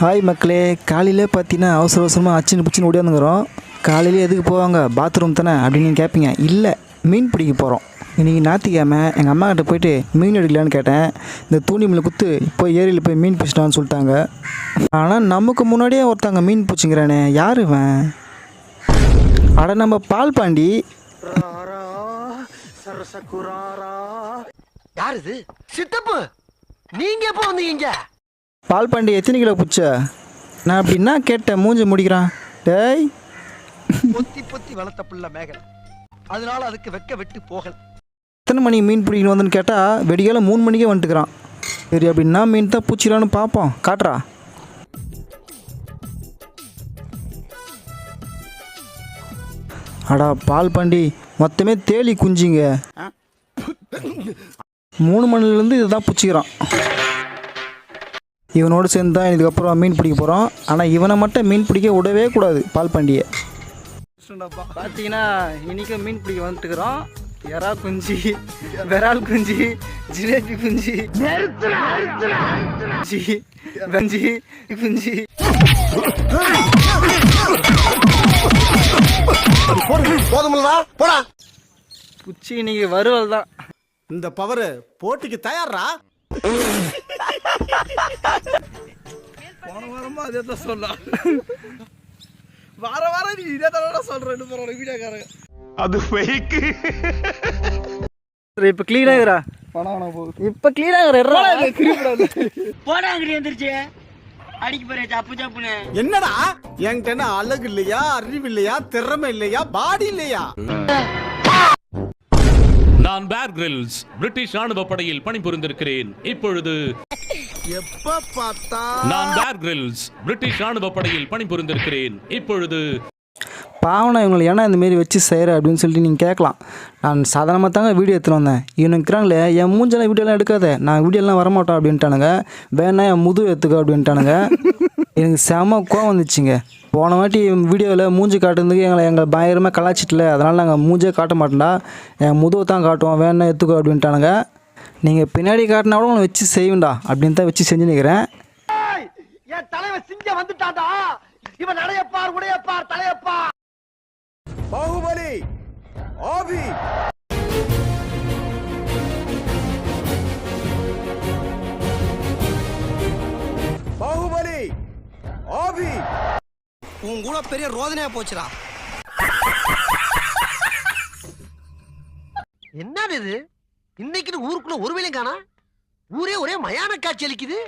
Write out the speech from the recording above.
Hi மக்களே காலையில் பார்த்தீங்கன்னா அவசர அவசரமாக அச்சின்னு பிச்சின்னு ஓடியாந்துங்கிறோம் காலையிலே எதுக்கு போவாங்க? பாத்ரூம் தானே அப்படின்னு நீங்கள் கேட்பீங்க இல்லை மீன் பிடிக்க போகிறோம் இன்றைக்கி ஞாத்திக்கிழமை எங்கள் அம்மா கிட்ட போயிட்டு மீன் எடுக்கலான்னு கேட்டேன். இந்த தூண்டி மீன் குத்து இப்போ ஏரியில் போய் மீன் பிடிச்சிட்டான்னு சொல்லிட்டாங்க. ஆனால் நமக்கு முன்னாடியே ஒருத்தங்க மீன் பிடிச்சிங்கிறானே யார் இவன்? அட நம்ம பால் பாண்டி யார் இது? சித்தப்பு! நீங்கள் எப்போ வந்தீங்க பால் பாண்டி எத்தனை கிலோ பிடிச்ச நான் அப்படின்னா கேட்டேன் மூஞ்சி முடிக்கிறான். டேய். பொத்தி பொத்தி வளர்த்த புள்ள மேகலை. அதனால அதுக்கு வெக்க வெட்டு போகல. எத்தனை மணிக்கு மீன் பிடிக்கணும் வந்துன்னு கேட்டால் வெடிகால மூணு மணிக்கே வந்துட்டுக்கிறான் சரி அப்படின்னா மீன் தான் பூச்சிடான்னு பார்ப்போம். காட்டுறா. அடா பால் பாண்டி மொத்தமே தேலி குஞ்சிங்க. மூணு மணிலேருந்து இதுதான் பிடிச்சிக்கிறான் இவனோடு சேர்ந்து தான் இதுக்கப்புறம் மீன் பிடிக்க போகிறோம் ஆனால் இவனை மட்டும் மீன் பிடிக்க விடவே கூடாது பால் பாண்டியை பார்த்தீங்கன்னா இன்றைக்கும் மீன் பிடிக்க வந்துட்டுக்கிறோம் எறா குஞ்சு விரால் குஞ்சு ஜிலேபி குஞ்சு குஞ்சு வெஞ்சி குஞ்சு. போதுமில்லடா போடா குச்சி இன்னைக்கு வறுவல் தான். இந்த பவர் போட்டிக்கு தயாரா போன வாரமா அதே தான் சொல்லலாம் வார வாரம் நீ இதே தடவை சொல்ற ரெண்டு பேரோட வீடியோக்காரங்க. சரி இப்போ க்ளீனாகிறா இப்போ க்ளீனாகிறா போடாங்கடி எந்திரிச்சு. அடிக்க போறேன் சப்பு சப்புன்னு என்னடா? என்கிட்ட என்ன அழகு இல்லையா அறிவு இல்லையா திறமை இல்லையா பாடி இல்லையா? நான் பேர் கிரில்ஸ் பிரிட்டிஷ் ராணுவ படையில் பணிபுரிந்திருக்கிறேன். இப்பொழுது எப்ப பார்த்தா? நான் பேர் கிரில்ஸ் பிரிட்டிஷ் ராணுவ படையில் பணிபுரிந்திருக்கிறேன். இப்பொழுது பாவனை இவங்களை ஏன்னா இந்த மாரி வச்சு செய்கிற அப்படின்னு சொல்லிட்டு நீங்கள் கேட்கலாம். நான் சாதாரணமாக தாங்க வீடியோ எடுத்துகிட்டு வந்தேன். இவனுக்குறாங்களே என் மூஞ்செல்லாம் வீடியோலாம் எடுக்காத. நான் வீடியோலாம் வரமாட்டோம் அப்படின்ட்டானுங்க. வேணா என் முது எடுத்துக்க அப்படின்ட்டானுங்க. எனக்கு செம கோவம் வந்துச்சுங்க. போன வாட்டி வீடியோவில் மூஞ்சி காட்டுறதுக்கு எங்களை எங்களை பயங்கரமாக கலாச்சிட்டல அதனால் நாங்கள் மூஞ்சே காட்ட மாட்டோம்டா. என் முதுவை தான் காட்டுவோம் வேணா எடுத்துக்கோ அப்படின்ட்டானுங்க. நீங்கள் பின்னாடி காட்டினா கூட உங்களை வச்சு செய்வேண்டா அப்படின்னு தான் வச்சு செஞ்சு நிற்கிறேன் என் தலைவன் சிங்க வந்துட்டான்டா. இவன் நடையப்பார் உடையப்பார் தலையப்பார். பாகுபலி ஆபி. ஆபி உன் கூட பெரிய ரோதனையா போச்சுடா. என்னது இது? இன்னைக்குன்னு ஊருக்குள்ள ஒரு வேலையும் காணா? ஊரே ஒரே மயான காட்சி அளிக்குது.